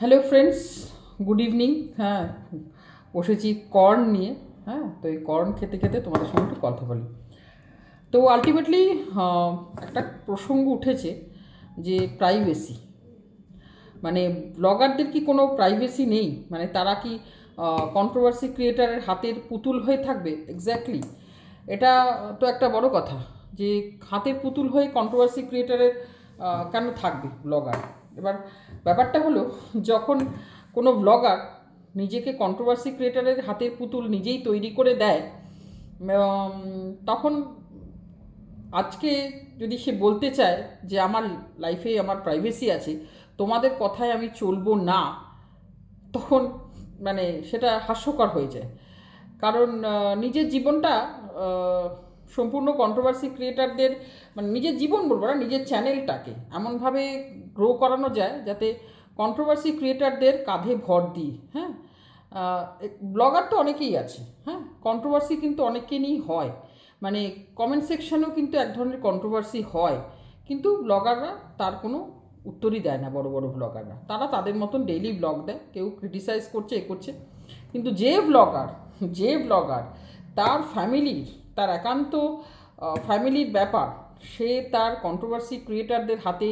Hello friends good evening হ্যাঁ বসেছি corn নিয়ে। হ্যাঁ তো এই কর্ন খেতে খেতে তোমাদের সঙ্গে একটু কথা বলি। তো আলটিমেটলি একটা প্রসঙ্গ উঠেছে যে প্রাইভেসি মানে ব্লগারদের কি কোনো প্রাইভেসি নেই? মানে তারা কি কন্ট্রোভার্সি ক্রিয়েটারের হাতের পুতুল হয়ে থাকবে? এক্স্যাক্টলি এটা তো একটা বড় কথা যে হাতের পুতুল হয়ে কন্ট্রোভার্সি ক্রিয়েটারের কেন থাকবে ব্লগার এবার ব্যাপারটা হলো, যখন কোনো ব্লগার নিজেকে কন্ট্রোভার্সি ক্রিয়েটারের হাতের পুতুল নিজেই তৈরি করে দেয় তখন আজকে যদি সে বলতে চায় যে আমার লাইফে আমার প্রাইভেসি আছে, তোমাদের কথায় আমি চলবো না, তখন মানে সেটা হাস্যকর হয়ে যায়। কারণ নিজের জীবনটা সম্পূর্ণ কন্ট্রোভার্সি ক্রিয়েটারদের মানে নিজের জীবন বলব না, নিজের চ্যানেলটাকে এমনভাবে গ্রো করানো যায় যাতে কন্ট্রোভার্সি ক্রিয়েটারদের কাঁধে ভর দিই হ্যাঁ? ব্লগার তো অনেকেই আছে হ্যাঁ? কন্ট্রোভার্সি কিন্তু অনেককে নিয়েই হয়। মানে কমেন্ট সেকশনেও কিন্তু এক ধরনের কন্ট্রোভার্সি হয়। কিন্তু ব্লগাররা তার কোনো উত্তরই দেয় না, বড় বড় ব্লগাররা তারা তাদের মতন ডেইলি ব্লগ দেয়, কেউ ক্রিটিসাইজ করছে, এ করছে। কিন্তু যে ব্লগার যে ব্লগার তার ফ্যামিলির তার একান্ত ফ্যামিলির ব্যাপার। সে তার কন্ট্রোভার্সি ক্রিয়েটারদের হাতে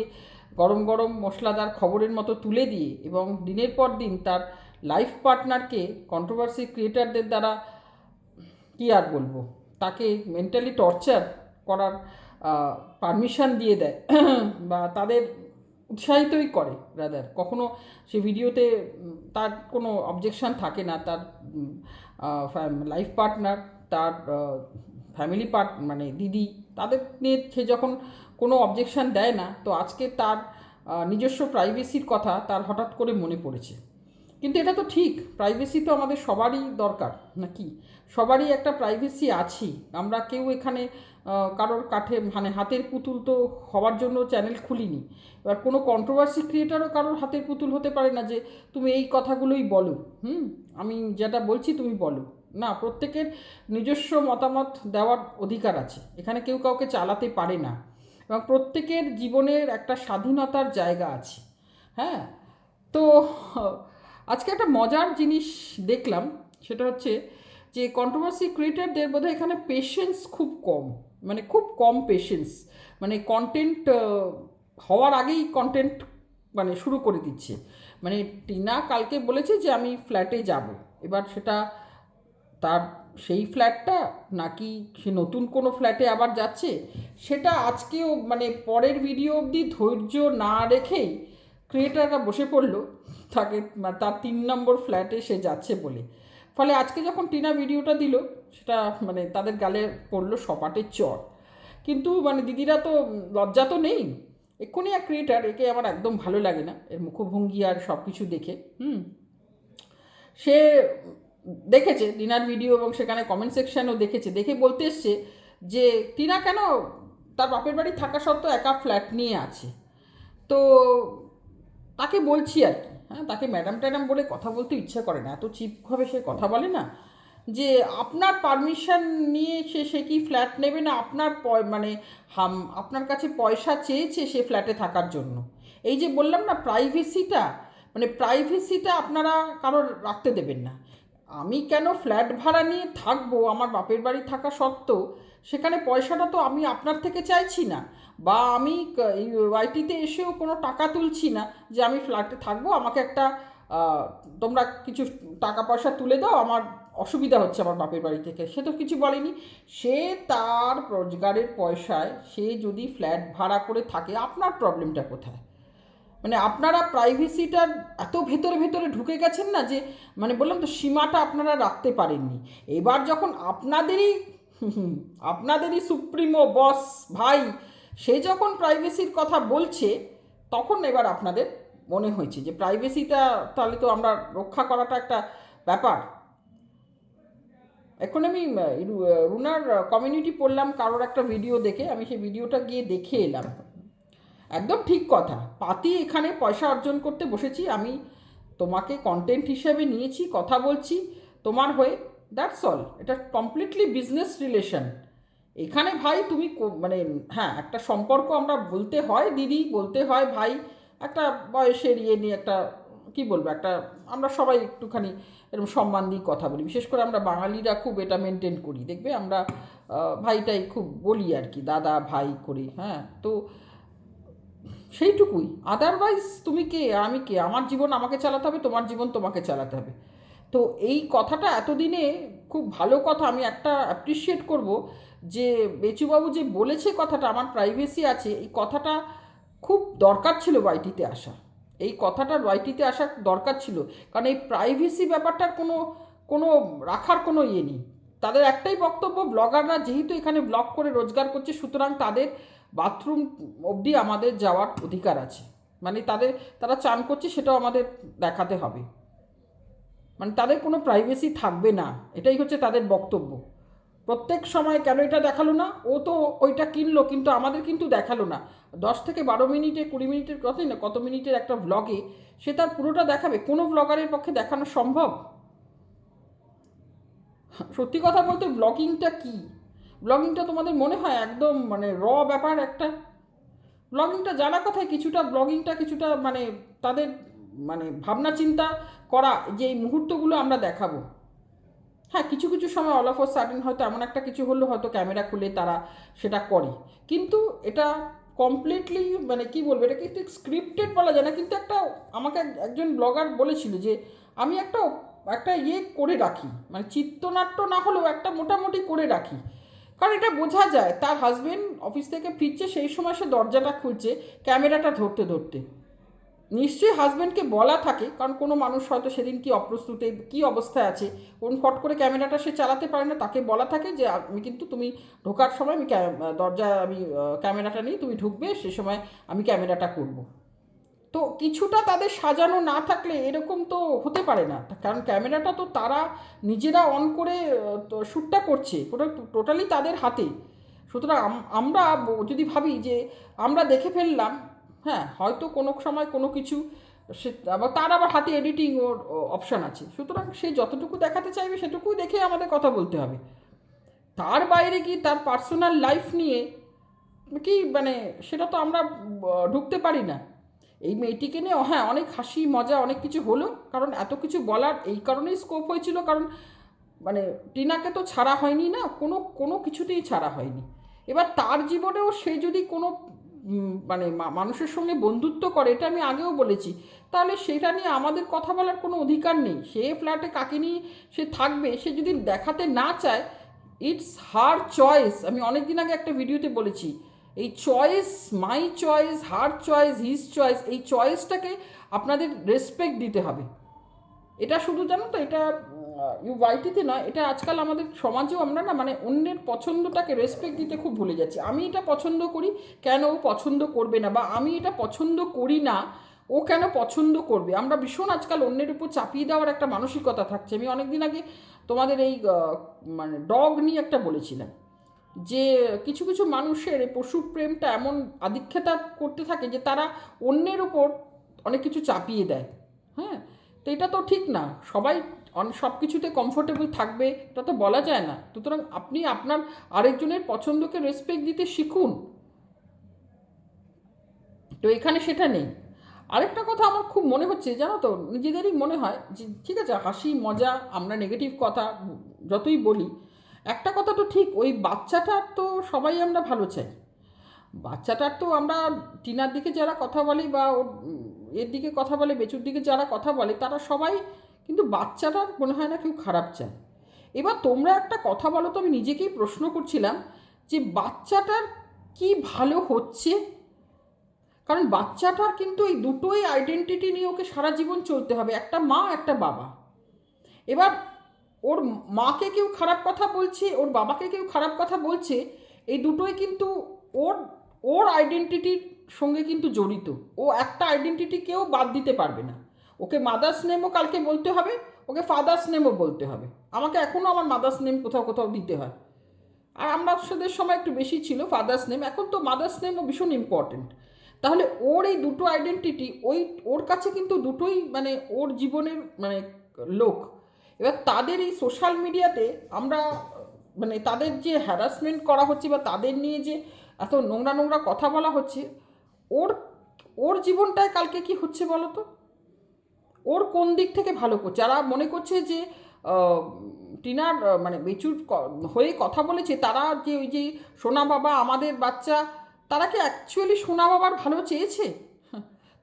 গরম গরম মশলাদার খবরের মতো তুলে দিয়ে এবং দিনের পর দিন তার লাইফ পার্টনারকে কন্ট্রোভার্সি ক্রিয়েটারদের দ্বারা, কী আর বলব, তাকে মেন্টালি টর্চার করার পারমিশন দিয়ে দেয় বা তাদের উৎসাহিতই করে রাদার কখনো সে ভিডিওতে তার কোনো অবজেকশন থাকে না, তার লাইফ পার্টনার তার ফ্যামিলি পার্ট মানে দিদি, তাদের নিয়ে সে যখন কোনো অবজেকশন দেয় না, তো আজকে তার নিজস্ব প্রাইভেসির কথা তার হঠাৎ করে মনে পড়েছে। কিন্তু এটা তো ঠিক প্রাইভেসি তো আমাদের সবারই দরকার, নাকি? সবারই একটা প্রাইভেসি আছি আমরা কেউ এখানে কারোর কাঠে মানে হাতের পুতুল তো হওয়ার জন্য চ্যানেল খুলিনি। এবার কোনো কন্ট্রোভার্সি ক্রিয়েটারও কারোর হাতের পুতুল হতে পারে না যে, তুমি এই কথাগুলোই বলো। হুম? আমি যেটা বলছি তুমি বলো। না, প্রত্যেকের নিজস্ব মতামত দেওয়ার অধিকার আছে। এখানে কেউ কাউকে চালাতে পারে না। এবং প্রত্যেকের জীবনের একটা স্বাধীনতার জায়গা আছে। হ্যাঁ? তো, আজকে একটা মজার জিনিস দেখলাম, সেটা হচ্ছে যে কন্ট্রোভার্সি ক্রিয়েটারদের বোধহয় এখানে পেশেন্স খুব কম। মানে খুব কম পেশেন্স মানে কন্টেন্ট হওয়ার আগেই কন্টেন্ট মানে শুরু করে দিচ্ছে। মানে টিনা কালকে বলেছে যে আমি ফ্ল্যাটে যাব। এবার সেটা তার সেই ফ্ল্যাটটা নাকি সে নতুন কোনো ফ্ল্যাটে আবার যাচ্ছে, সেটা আজকেও মানে পরের ভিডিও অবধি ধৈর্য না রেখেই ক্রিয়েটাররা বসে পড়ল, তাকে তার তিন নম্বর ফ্ল্যাটে সে যাচ্ছে বলে। ফলে আজকে যখন টিনা ভিডিওটা দিল, সেটা মানে তাদের গালে পড়ল সপাটের চর। কিন্তু মানে দিদিরা তো লজ্জা তো নেই। এক্ষুনি এক ক্রিয়েটার একে আমার একদম ভালো লাগে না, এর মুখভঙ্গি আর সব কিছু দেখে, হুম। সে দেখেছে, টিনার ভিডিও এবং সেখানে কমেন্ট সেকশানও দেখেছে। দেখে বলতে এসছে যে, টিনা কেন তার বাপের বাড়ি থাকা সত্ত্বেও একা ফ্ল্যাট নিয়ে আছে? তো তাকে বলছি আর কি। হ্যাঁ তাকে ম্যাডাম ট্যাডাম বলে কথা বলতে ইচ্ছা করে না। এত চিপভাবে সে কথা বলে না যে, আপনার পারমিশন নিয়ে সে সে কি ফ্ল্যাট নেবে না আপনার মানে হাম, আপনার কাছে পয়সা চেয়েছে সে ফ্ল্যাটে থাকার জন্য? এই যে বললাম না প্রাইভেসিটা মানে প্রাইভেসিটা আপনারা কারোর রাখতে দেবেন না। আমি কেন ফ্ল্যাট ভাড়া নিয়ে থাকব? আমার বাপের বাড়ি থাকা সত্ত্বেও সেখানে পয়সাটা তো আমি আপনার থেকে চাইছি না। বা আমি ওয়াইটিতে এসেও কোনো টাকা তুলছি না যে আমি ফ্ল্যাটে থাকব। আমাকে একটা তোমরা কিছু টাকা পয়সা তুলে দাও, আমার অসুবিধা হচ্ছে আমার বাপের বাড়ি থেকে। সে তো কিছু বলেনি। সে তার রোজগারের পয়সায় সে যদি ফ্ল্যাট ভাড়া করে থাকে, আপনার প্রবলেমটা কোথায়? মানে আপনারা প্রাইভেসিটার এত ভেতরে ভেতরে ঢুকে গেছেন না যে মানে বললাম তো সীমাটা আপনারা রাখতে পারেননি। এবার যখন আপনাদেরই আপনাদেরই সুপ্রিমো বস ভাই, সে যখন প্রাইভেসির কথা বলছে, তখন এবার আপনাদের মনে হয়েছে যে প্রাইভেসিটা তাহলে তো আমরা রক্ষা করাটা একটা ব্যাপার। এখন আমি রুনার কমিউনিটি পড়লাম, কারোর একটা ভিডিও দেখে, আমি সেই ভিডিওটা গিয়ে দেখে এলাম। একদম ঠিক কথা। পাতি এখানে পয়সা অর্জন করতে বসেছি, আমি তোমাকে কন্টেন্ট হিসেবে নিয়েছি, কথা বলছি, তোমার হয়ে দ্যাটস অল এটা কমপ্লিটলি বিজনেস রিলেশন এখানে ভাই তুমি মানে হ্যাঁ একটা সম্পর্ক আমরা বলতে হয়, দিদি বলতে হয়, ভাই, একটা বয়সের ইয়ে নিয়ে একটা, কি বলব, একটা, আমরা সবাই একটুখানি এরকম সম্মান দিয়ে কথা বলি। বিশেষ করে আমরা বাঙালিরা খুব এটা মেনটেন করি, দেখবে? আমরা ভাইটাই খুব বলি আর কি, দাদা, ভাই করি হ্যাঁ তো সেইটুকুই। আদারওয়াইজ তুমি কে? আমি কে? আমার জীবন আমাকে চালাতে হবে, তোমার জীবন তোমাকে চালাতে হবে। তো এই কথাটা এতদিনে খুব ভালো কথা আমি একটা অ্যাপ্রিসিয়েট করব যে বেচুবাবু যে বলেছে কথাটা, আমার প্রাইভেসি আছে, এই কথাটা খুব দরকার ছিল ওয়াইটিতে আসা। এই কথাটা ওয়াইটিতে আসা দরকার ছিল। কারণ এই প্রাইভেসি ব্যাপারটার কোনো কোনো রাখার কোনো ইয়ে নেই। তাদের একটাই বক্তব্য, ব্লগাররা যেহেতু এখানে ব্লগ করে, রোজগার করছে, সুতরাং তাদের বাথরুম অবধি আমাদের যাওয়ার অধিকার আছে। মানে তাদের, তারা চান করছে সেটাও আমাদের দেখাতে হবে। মানে তাদের কোনো প্রাইভেসি থাকবে না। এটাই হচ্ছে তাদের বক্তব্য। প্রত্যেক সময় কেন এটা দেখাল না? ও তো ওইটা কিনলো, কিন্তু আমাদের কিন্তু দেখাল না। দশ থেকে বারো মিনিটে, কুড়ি মিনিটের কথাই না, কত মিনিটের একটা ব্লগে সে তার পুরোটা দেখাবে। কোনো ব্লগারের পক্ষে দেখানো সম্ভব? সত্যি কথা বলতে ব্লগিংটা কি? ব্লগিংটা তোমাদের মনে হয় একদম মানে র ব্যাপার একটা? ব্লগিংটা জানা কথায় কিছুটা ব্লগিংটা কিছুটা মানে তাদের মানে ভাবনা চিন্তা করা যে এই মুহূর্তগুলো আমরা দেখাবো। হ্যাঁ কিছু কিছু সময় অল অফ সাডেন হয়তো এমন একটা কিছু হলো, হয়তো ক্যামেরা খুলে তারা সেটা করে। কিন্তু এটা কমপ্লিটলি মানে কি বলব, এটা কিন্তু স্ক্রিপ্টেড বলা যায় না, কিন্তু একটা আমাকে এক- একজন ব্লগার বলেছিল যে, আমি একটা একটা ইয়ে করে রাখি মানে চিত্রনাট্য না হলেও একটা মোটামুটি করে রাখি। কারণ এটা বোঝা যায়, তার হাজবেন্ড অফিস থেকে ফিরছে, সেই সময় সে দরজাটা খুলছে ক্যামেরাটা ধরতে ধরতে। নিশ্চয়ই হাজব্যান্ডকে বলা থাকে, কারণ কোনো মানুষ হয়তো সেদিন কি অপ্রস্তুতে, কি অবস্থায় আছে, কোন ফট করে ক্যামেরাটা সে চালাতে পারে না, তাকে বলা থাকে যে, আমি কিন্তু তুমি ঢোকার সময় আমি দরজা, আমি ক্যামেরাটা নিয়ে তুমি ঢুকবে, সে সময় আমি ক্যামেরাটা করব। তো কিছুটা তাদের সাজানো না থাকলে এরকম তো হতে পারে না। কারণ ক্যামেরাটা তো তারা নিজেরা অন করে শ্যুটটা করছে। ওটা টোটালি তাদের হাতে। সুতরাং আমরা যদি ভাবি যে আমরা দেখে ফেললাম হ্যাঁ হয়তো কোনো সময় কোনো কিছু, সে, আবার তার আবার হাতে এডিটিং ওর অপশান আছে। সুতরাং সে যতটুকু দেখাতে চাইবে সেটুকুই দেখে আমাদের কথা বলতে হবে। তার বাইরে কি তার পার্সোনাল লাইফ নিয়ে কি মানে সেটা তো আমরা ঢুকতে পারি না। এই মেয়েটিকে নিয়ে হ্যাঁ অনেক হাসি, মজা, অনেক কিছু হলো। কারণ এত কিছু বলার এই কারণেই স্কোপ হয়েছিল। কারণ মানে টিনাকে তো ছাড়া হয়নি না, কোনো কোনো কিছুতেই ছাড়া হয়নি। এবার তার জীবনেও সে যদি কোনো মানে মানুষের সঙ্গে বন্ধুত্ব করে, এটা আমি আগেও বলেছি, তাহলে সেটা নিয়ে আমাদের কথা বলার কোনো অধিকার নেই। সে ফ্ল্যাটে কাকে নিয়ে সে থাকবে, সে যদি দেখাতে না চায় ইটস হার চয়েস আমি অনেক দিন আগে একটা ভিডিওতে বলেছি এই choice my choice her choice his choice এই চয়েসটাকে আপনাদের রেসপেক্ট দিতে হবে। এটা শুধু জানো তো, এটা ইউআইটিতে নয়, এটা আজকাল আমাদের সমাজেও আমরা না মানে অন্যের পছন্দটাকে রেসপেক্ট দিতে খুব ভুলে যাচ্ছি। আমি এটা পছন্দ করি, কেন ও পছন্দ করবে না? বা আমি এটা পছন্দ করি না, ও কেন পছন্দ করবে? আমরা ভীষণ আজকাল অন্যের উপর চাপিয়ে দেওয়ার একটা মানসিকতা থাকছে। আমি অনেকদিন আগে তোমাদের এই মানে ডগ নিয়ে একটা বলেছিলাম। যে কিছু কিছু মানুষের এই পশু প্রেমটা এমন আধিক্ষেতা করতে থাকে যে তারা অন্যের ওপর অনেক কিছু চাপিয়ে দেয়। হ্যাঁ? তো এটা তো ঠিক না। সবাই সব কিছুতে কমফোর্টেবল থাকবে, এটা তো বলা যায় না। সুতরাং আপনি আপনার আরেকজনের পছন্দকে রেসপেক্ট দিতে শিখুন। তো এখানে সেটা নেই। আরেকটা কথা আমার খুব মনে হচ্ছে, জানো তো? নিজেদেরই মনে হয় যে, ঠিক আছে, হাসি, মজা, আমরা নেগেটিভ কথা যতই বলি একটা কথা তো ঠিক, ওই বাচ্চাটার তো সবাই আমরা ভালো চাই। বাচ্চাটার তো আমরা টিনার দিকে যারা কথা বলি বা ওর এর দিকে কথা বলে, বেচুর দিকে যারা কথা বলে, তারা সবাই কিন্তু বাচ্চাটার মনে হয় না কেউ খারাপ চায়। এবার তোমরা একটা কথা বলো তো, আমি নিজেকেই প্রশ্ন করছিলাম যে বাচ্চাটার কি ভালো হচ্ছে? কারণ বাচ্চাটার কিন্তু এই দুটোই আইডেন্টিটি নিয়ে ওকে সারা জীবন চলতে হবে, একটা মা, একটা বাবা। এবার ওর মাকে কেউ খারাপ কথা বলছে, ওর বাবাকে কেউ খারাপ কথা বলছে, এই দুটোই কিন্তু ওর ওর আইডেন্টিটির সঙ্গে কিন্তু জড়িত। ও একটা আইডেন্টিটি কেউ বাদ দিতে পারবে না। ওকে মাদার্স নেমও কালকে বলতে হবে, ওকে ফাদার্স নেমও বলতে হবে। আমাকে এখনও আমার মাদার্স নেম কোথাও কোথাও দিতে হয়। আর আমরা সেদের সময় একটু বেশি ছিল ফাদার্স নেম এখন তো মাদার্স নেমও ভীষণ ইম্পর্টেন্ট তাহলে ওর এই দুটো আইডেন্টিটি ওই, ওর কাছে কিন্তু দুটোই মানে ওর জীবনের মানে লোক। এবার তাদের এই সোশ্যাল মিডিয়াতে আমরা মানে তাদের যে হ্যারাসমেন্ট করা হচ্ছে বা তাদের নিয়ে যে এত নোংরা নোংরা কথা বলা হচ্ছে, ওর ওর জীবনটায় কালকে কি হচ্ছে বলো তো? ওর কোন দিক থেকে ভালো করছে? যারা মনে করছে যে টিনার মানে বেচুর হয়ে কথা বলেছে, তারা যে ওই যে সোনা বাবা, আমাদের বাচ্চা, তারা কি অ্যাকচুয়ালি সোনা বাবার ভালো চেয়েছে?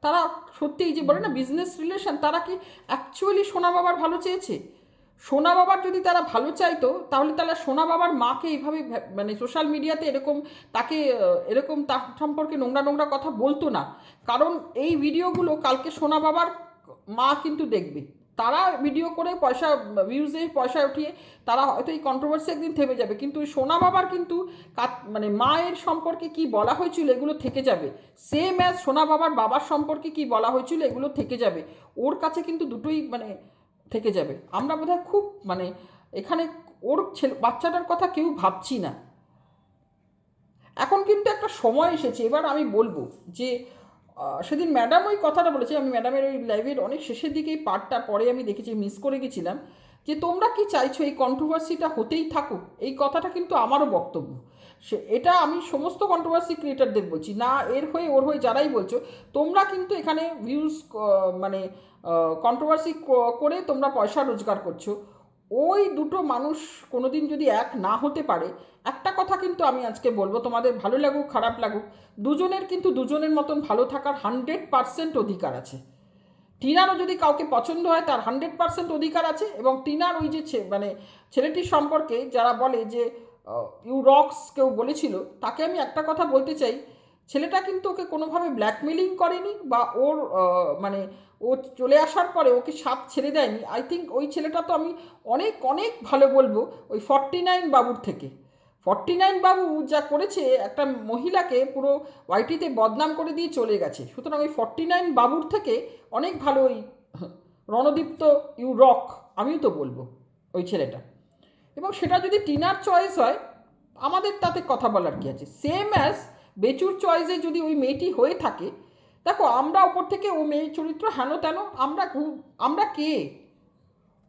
তারা সত্যি যে বলে না বিজনেস রিলেশন তারা কি অ্যাকচুয়ালি সোনা বাবার ভালো চেয়েছে? সোনা বাবার যদি তারা ভালো চাইতো, তাহলে তারা সোনা বাবার মাকে এইভাবে মানে সোশ্যাল মিডিয়াতে এরকম তাকে এরকম তার সম্পর্কে নোংরা নোংরা কথা বলতো না। কারণ এই ভিডিওগুলো কালকে সোনা বাবার মা কিন্তু দেখবে। তারা ভিডিও করে পয়সা ভিউজে পয়সা উঠিয়ে তারা হয়তো এই কন্ট্রোভার্সি একদিন থেমে যাবে। কিন্তু সোনা বাবার কিন্তু মানে মায়ের সম্পর্কে কি বলা হয়েছিল এগুলো থেকে যাবে। সেম অ্যাজ সোনা বাবার বাবার সম্পর্কে কি বলা হয়েছিল এগুলো থেকে যাবে। ওর কাছে কিন্তু দুটোই মানে থেকে যাবে। আমরা বোধহয় খুব মানে এখানে ওর ছেলে, বাচ্চাটার কথা কেউ ভাবছি না। এখন কিন্তু একটা সময় এসেছে, এবার আমি বলব যে সেদিন ম্যাডাম ওই কথাটা বলেছে, আমি ম্যাডামের ওই লাইভের অনেক শেষের দিকে এই পার্টটা পরে আমি দেখেছি মিস করে গেছিলাম, যে তোমরা কি চাইছো এই কন্ট্রোভার্সিটা হতেই থাকুক? এই কথাটা কিন্তু আমারও বক্তব্য। সে, এটা আমি সমস্ত কন্ট্রোভার্সি ক্রিয়েটারদের বলছি। না এর হয়ে, ওর হয়ে যারাই বলছো, তোমরা কিন্তু এখানে ভিউজ মানে কন্ট্রোভার্সি করে তোমরা পয়সা রোজগার করছ। ওই দুটো মানুষ কোনোদিন যদি এক না হতে পারে, একটা কথা কিন্তু আমি আজকে বলব, তোমাদের ভালো লাগুক, খারাপ লাগুক, দুজনের কিন্তু দুজনের মতন ভালো থাকার হান্ড্রেড পারসেন্ট অধিকার আছে। টিনারও যদি কাউকে পছন্দ হয়, তার হান্ড্রেড পার্সেন্ট অধিকার আছে এবং টিনার ওই যে মানে ছেলেটির সম্পর্কে যারা বলে যে ইউ রক্স কেউ বলেছিল, তাকে আমি একটা কথা বলতে চাই। ছেলেটা কিন্তু ওকে কোনোভাবে ব্ল্যাকমেলিং করেনি বা ওর মানে ও চলে আসার পরে ওকে সাপ ছেড়ে দেয়নি। আই থিঙ্ক ওই ছেলেটা তো আমি অনেক অনেক ভালো বলব, ওই ফর্টি নাইন বাবুর থেকে। ফর্টি নাইন বাবু যা করেছে, একটা মহিলাকে পুরো ওয়াইটিতে বদনাম করে দিয়ে চলে গেছে। সুতরাং ওই ফর্টি নাইন বাবুর থেকে অনেক ভালো ওই রণদীপ্ত ইউ রক, আমিও তো বলব ওই ছেলেটা। এবং সেটা যদি টিনার চয়েস হয়, আমাদের তাতে কথা বলার কি আছে? সেম অ্যাজ বেচুর চয়েসে যদি ওই মেয়েটি হয়ে থাকে, দেখো আমরা ওপর থেকে ও মেয়ে চরিত্র হেন তেন আমরা আমরা কে?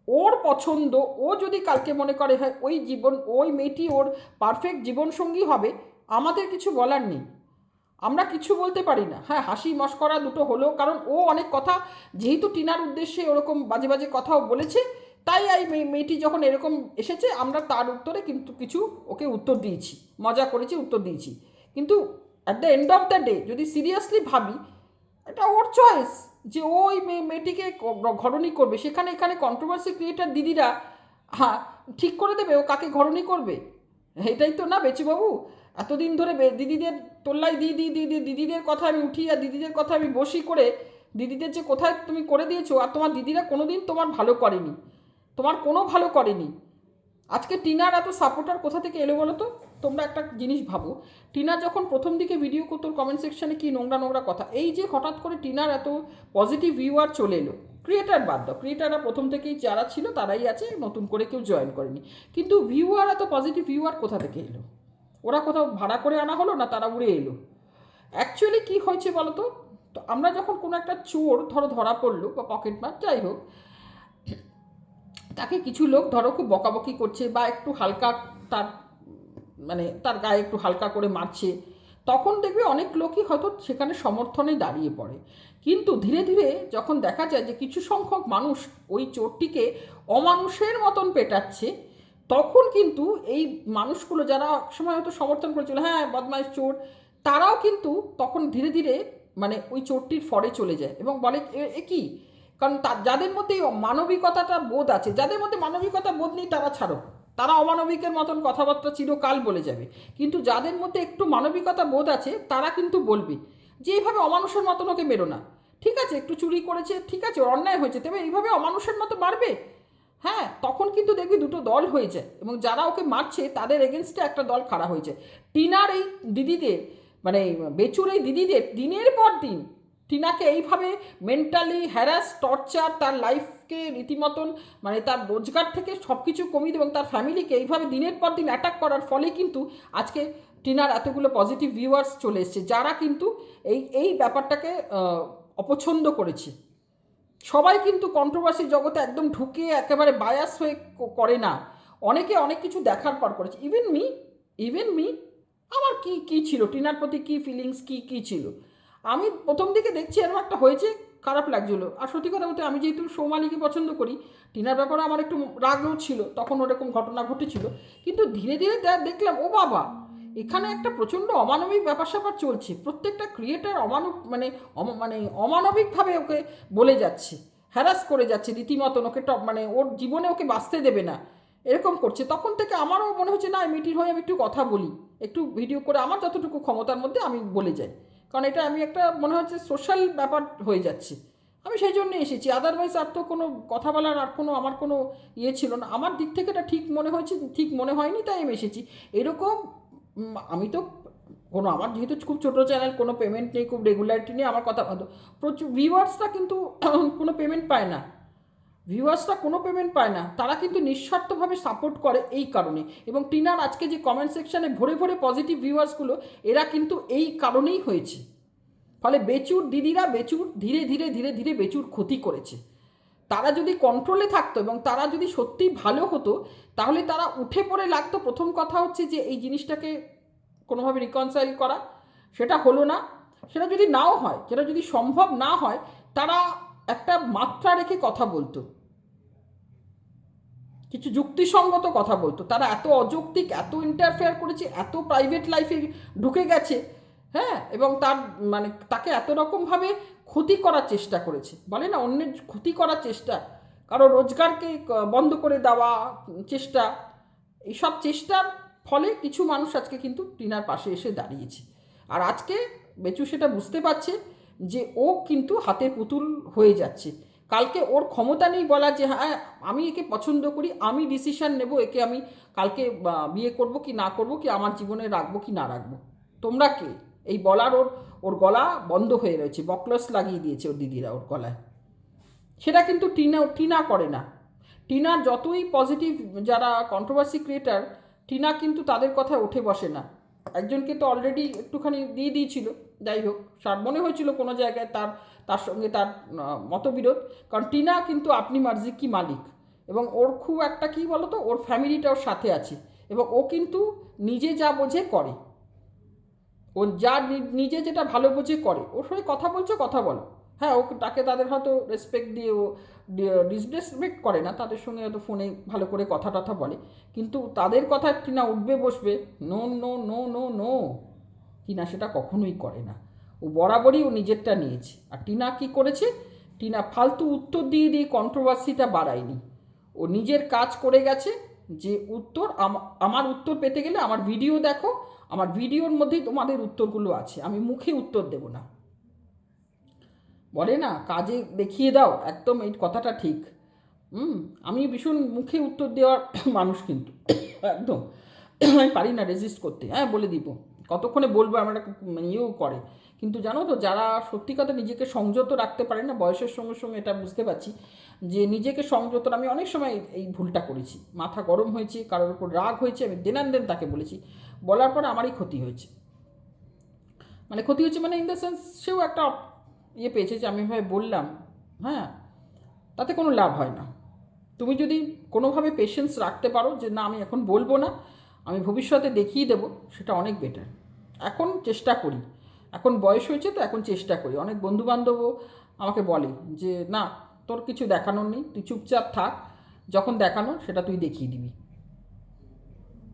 ওর পছন্দ, ও যদি কালকে মনে করে হয়, ওই জীবন, ওই মেয়েটি ওর পারফেক্ট জীবনসঙ্গী হবে, আমাদের কিছু বলার নেই। আমরা কিছু বলতে পারি না। হ্যাঁ হাসি মস্করা দুটো হলো, কারণ ও অনেক কথা, যেহেতু টিনার উদ্দেশ্যে ওরকম বাজে বাজে কথাও বলেছে তাই এই মেয়ে- মেয়েটি যখন এরকম এসেছে, আমরা তার উত্তরে কিন্তু কিছু ওকে উত্তর দিয়েছি। মজা করেছি, উত্তর দিয়েছি। কিন্তু at the end of the day যদি সিরিয়াসলি ভাবি, এটা ওর চয়েস যে ওই মেয়ে মেয়েটিকে ঘরণী করবে। সেখানে, এখানে কন্ট্রোভার্সি ক্রিয়েটার দিদিরা হ্যাঁ ঠিক করে দেবে ও কাকে ঘরণী করবে? এটাই তো না বেচুবাবু? এতদিন ধরে দিদিদের তোল্লাই দিই দিই দিদি দিদিদের কথা আমি উঠি আর দিদিদের কথা আমি বসি করে, দিদিদের যে কোথায় তুমি করে দিয়েছ আর তোমার দিদিরা কোনো দিন তোমার ভালো করেনি। তোমার কোনো ভালো করেনি। আজকে টিনার এত সাপোর্টার কোথা থেকে এলো বলো তো? তোমরা একটা জিনিস ভাবো। টিনা যখন প্রথম দিকে ভিডিও করতো কমেন্ট সেকশানে কি নোংরা নোংরা কথা, এই যে হঠাৎ করে টিনার এত পজিটিভ ভিউয়ার চলে এলো ক্রিয়েটার বাদ দাও। ক্রিয়েটাররা প্রথম থেকেই যারা ছিল তারাই আছে, নতুন করে কেউ জয়েন করেনি। কিন্তু ভিউয়ার এত পজিটিভ ভিউয়ার কোথা থেকে এলো? ওরা কোথাও ভাড়া করে আনা হলো না তারা উড়ে এলো? অ্যাকচুয়ালি কি হয়েছে বলো তো? তো আমরা যখন কোনো একটা চোর ধরো ধরা পড়ল বা পকেট মার, যাই হোক তাকে কিছু লোক ধরো খুব বকাবকি করছে বা একটু হালকা তার মানে তার গায়ে একটু হালকা করে মারছে, তখন দেখবে অনেক লোকই হয়তো সেখানে সমর্থনে দাঁড়িয়ে পড়ে। কিন্তু ধীরে ধীরে যখন দেখা যায় যে কিছু সংখ্যক মানুষ ওই চোরটিকে অমানুষের মতন পেটাচ্ছে, তখন কিন্তু এই মানুষগুলো যারা সময় হয়তো সমর্থন করেছিল হ্যাঁ বদমাইশ চোর, তারাও কিন্তু তখন ধীরে ধীরে মানে ওই চোরটির ফরে চলে যায় এবং বলে "এ- কি? কারণ তা যাদের মধ্যে মানবিকতাটা বোধ আছে, যাদের মধ্যে মানবিকতা বোধ নেই তারা ছাড়ো। তারা অমানবিকের মতন কথাবার্তা চিরকাল বলে যাবে। কিন্তু যাদের মধ্যে একটু মানবিকতা বোধ আছে, তারা কিন্তু বলবে যে, এইভাবে অমানুষের মতন ওকে মেরো না। ঠিক আছে, একটু চুরি করেছে, ঠিক আছে, অন্যায় হয়েছে, তবে এইভাবে অমানুষের মতো মারবে? হ্যাঁ তখন কিন্তু দেখবি দুটো দল হয়ে যায় এবং যারা ওকে মারছে, তাদের এগেনস্টে একটা দল খাড়া হয়েছে। টিনার এই দিদিদের মানে বেচুর এই দিদিদের, দিনের পর দিন টিনাকে এইভাবে মেন্টালি হ্যারাস টর্চার তার লাইফকে রীতিমতন মানে তার রোজগার থেকে সব কিছু কমিয়ে এবং তার ফ্যামিলিকে এইভাবে দিনের পর দিন অ্যাটাক করার ফলে কিন্তু আজকে টিনার এতগুলো পজিটিভ ভিউয়ার্স চলে এসছে, যারা কিন্তু এই এই ব্যাপারটাকে অপছন্দ করেছে। সবাই কিন্তু কন্ট্রোভার্সি জগতে একদম ঢুকে একেবারে বায়াস হয়ে করে না। অনেকে অনেক কিছু দেখার পর করেছে। ইভেন মি ইভেন মি আমার কি কি ছিল? টিনার প্রতি কি ফিলিংস কি কি ছিল? আমি প্রথম দিকে দেখছি এরকম একটা হয়েছে, খারাপ লাগছিল। আর সত্যি কথা বলতে আমি যেহেতু সৌমালিকে পছন্দ করি, টিনার ব্যাপারে আমার একটু রাগও ছিল, তখন ওরকম ঘটনা ঘটেছিল। কিন্তু ধীরে ধীরে দেখলাম, ও বাবা! এখানে একটা প্রচণ্ড অমানবিক ব্যাপার স্যাপার চলছে। প্রত্যেকটা ক্রিয়েটার অমানব মানে মানে অমানবিকভাবে ওকে বলে যাচ্ছে হ্যারাস করে যাচ্ছে রীতিমতন, ওকে টপ মানে ওর জীবনে ওকে বাঁচতে দেবে না। এরকম করছে। তখন থেকে আমারও মনে হচ্ছে, না মিটির হয়ে আমি একটু কথা বলি। একটু ভিডিও করে আমার যতটুকু ক্ষমতার মধ্যে আমি বলে যাই। কারণ এটা আমি একটা মনে হচ্ছে সোশ্যাল ব্যাপার হয়ে যাচ্ছে। আমি সেই জন্যে এসেছি। আদারওয়াইজ আর তো কোনো কথা বলার আর কোনো আমার কোনো ইয়ে ছিল না। আমার দিক থেকে এটা ঠিক মনে হয়েছে, ঠিক মনে হয়নি তাই আমি এসেছি। এরকম আমি তো কোনো, আমার যেহেতু খুব ছোটো চ্যানেল কোনো পেমেন্ট নেই, খুব রেগুলারিটি নেই, আমার কথা প্রচুর ভিউয়ার্সরা কিন্তু কোনো পেমেন্ট পায় না। ভিউয়ার্সরা কোনো পেমেন্ট পায় না। তারা কিন্তু নিঃস্বার্থভাবে সাপোর্ট করে এই কারণে। এবং টিনার আজকে যে কমেন্ট সেকশানে ভরে ভরে পজিটিভ ভিউয়ার্সগুলো এরা কিন্তু এই কারণেই হয়েছে। ফলে বেচুর দিদিরা বেচুর ধীরে ধীরে ধীরে ধীরে বেচুর ক্ষতি করেছে। তারা যদি কন্ট্রোলে থাকতো এবং তারা যদি সত্যি ভালো হতো, তাহলে তারা উঠে পড়ে লাগতো। প্রথম কথা হচ্ছে যে এই জিনিসটাকে কোনোভাবে রিকনসাইল করা, সেটা হলো না। সেটা যদি নাও হয়, সেটা যদি সম্ভব না হয়, তারা একটা মাত্রা রেখে কথা বলতো। কিছু যুক্তিসঙ্গত কথা বলতো। তারা এত অযৌক্তিক, এত ইন্টারফেয়ার করেছে, এত প্রাইভেট লাইফে ঢুকে গেছে হ্যাঁ? এবং তার মানে তাকে এত রকমভাবে ক্ষতি করার চেষ্টা করেছে। বলে না, অন্যের ক্ষতি করার চেষ্টা, কারও রোজগারকে বন্ধ করে দেওয়া চেষ্টা, এইসব চেষ্টার ফলে কিছু মানুষ আজকে কিন্তু টিনার পাশে এসে দাঁড়িয়েছে। আর আজকে বেচু সেটা বুঝতে পারছে যে ও কিন্তু হাতে পুতুল হয়ে যাচ্ছে। কালকে ওর ক্ষমতা নেই বলা যে হ্যাঁ আমি একে পছন্দ করি, আমি ডিসিশন নেব, একে আমি কালকে বিয়ে করব কি না করব, কি আমার জীবনে রাখব কি না রাখব। তোমরা কে? এই বলার ওর ওর গলা বন্ধ হয়ে রয়েছে, বকলস লাগিয়ে দিয়েছে ওর দিদিরা ওর গলায়। সেটা কিন্তু টিনা টিনা করে না। টিনার যতই পজিটিভ যারা কন্ট্রোভার্সি ক্রিয়েটার টিনা কিন্তু তাদের কথায় উঠে বসে না। একজনকে তো অলরেডি একটুখানি দিয়ে দিয়েছিল, যাই হোক, সার মনে হয়েছিল কোনো জায়গায় তার তার সঙ্গে তার মতবিরোধ, কারণ টিনা কিন্তু আপনি মার্জি কি মালিক, এবং ওর খুব একটা কি বলতো, ওর ফ্যামিলিটা ওর সাথে আছে, এবং ও কিন্তু নিজে যা বোঝে করে। ও যা নিজে যেটা ভালো বোঝে করে। ওর সঙ্গে কথা বলছো, কথা বলো। হ্যাঁ ও তাকে তাদের হয়তো রেসপেক্ট দিয়ে ও ডিসরেসপেক্ট করে না, তাদের সঙ্গে হয়তো ফোনে ভালো করে কথা টথা বলে। কিন্তু তাদের কথা টিনা উঠবে বসবে no no no no no Tina সেটা কখনোই করে না। ও বরাবরই ও নিজেরটা নিয়েছে। আর টিনা কি করেছে? টিনা ফালতু উত্তর দিয়ে দিয়ে কন্ট্রোভার্সিটা বাড়ায়নি। ও নিজের কাজ করে গেছে যে উত্তর আম- আমার উত্তর পেতে গেলে আমার ভিডিও দেখো, আমার ভিডিওর মধ্যেই তোমাদের উত্তরগুলো আছে। আমি মুখে উত্তর দেব না। বলে না, কাজে দেখিয়ে দাও, একদম এই কথাটা ঠিক। হুম, আমি ভীষণ মুখে উত্তর দেওয়ার মানুষ কিন্তু, একদম। আমি পারি না রেজিস্ট করতে। হ্যাঁ বলে দিব। কতক্ষণে বলব আমার একটা ইয়েও করে। কিন্তু জানো তো, যারা সত্যি কথা নিজেকে সংযত রাখতে পারে না, বয়সের সঙ্গে সঙ্গে এটা বুঝতে পারছি, যে নিজেকে সংযত, আমি অনেক সময় এই- এই ভুলটা করেছি। মাথা গরম হয়েছে, কারোর উপর রাগ হয়েছে, আমি দেনান দেন তাকে বলেছি। বলার পর আমারই ক্ষতি হয়েছে। মানে ক্ষতি হচ্ছে মানে ইন দ্য সেন্স সেও একটা ইয়ে পেয়েছে যে আমি এভাবে বললাম হ্যাঁ তাতে কোনো লাভ হয় না। তুমি যদি কোনোভাবে পেশেন্স রাখতে পারো যে না, আমি এখন বলব না, আমি ভবিষ্যতে দেখিয়ে দেবো, সেটা অনেক বেটার এখন চেষ্টা করি। এখন বয়স হয়েছে তো এখন চেষ্টা করি। অনেক বন্ধুবান্ধবও আমাকে বলে যে, না, তোর কিছু দেখানোর নেই, তুই চুপচাপ থাক, যখন দেখানো সেটা তুই দেখিয়ে দিবি।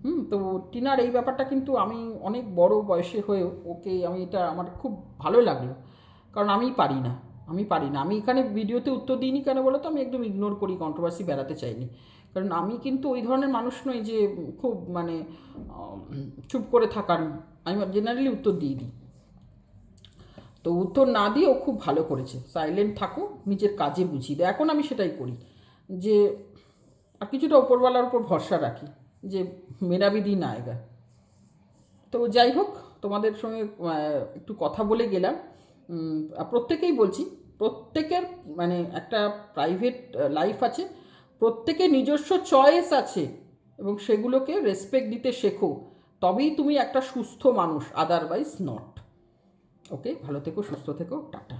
হুম, তো টিনার এই ব্যাপারটা কিন্তু আমি অনেক বড় বয়সে হয়েও ওকে আমি এটা আমার খুব ভালো লাগল। কারণ আমি পারি না, আমি পারি না। আমি এখানে ভিডিওতে উত্তর দিইনি কেন বলো তো? আমি একদম ইগনোর করি কন্ট্রোভার্সি বেড়াতে চাইনি। কারণ আমি কিন্তু ওই ধরনের মানুষ নই যে খুব মানে চুপ করে থাকার, আমি জেনারেলি উত্তর দিয়ে দিই তো উত্তর না দিয়ে ও খুব ভালো করেছে। সাইলেন্ট থাকো নিজের কাজে বুঝিয়ে দেয়। এখন আমি সেটাই করি যে, আর কিছুটা ওপরওয়ালার উপর ভরসা রাখি যে মেরা বিধি না আয়গা তো যাই হোক, তোমাদের সঙ্গে একটু কথা বলে গেলাম। প্রত্যেকেই বলছি, প্রত্যেকের মানে একটা প্রাইভেট লাইফ আছে, প্রত্যেকের নিজস্ব চয়েস আছে এবং সেগুলোকে রেসপেক্ট দিতে শেখো, তবেই তুমি একটা সুস্থ মানুষ আদারওয়াইজ নট ওকে ভালো থেকো, সুস্থ থেকো, টাটা।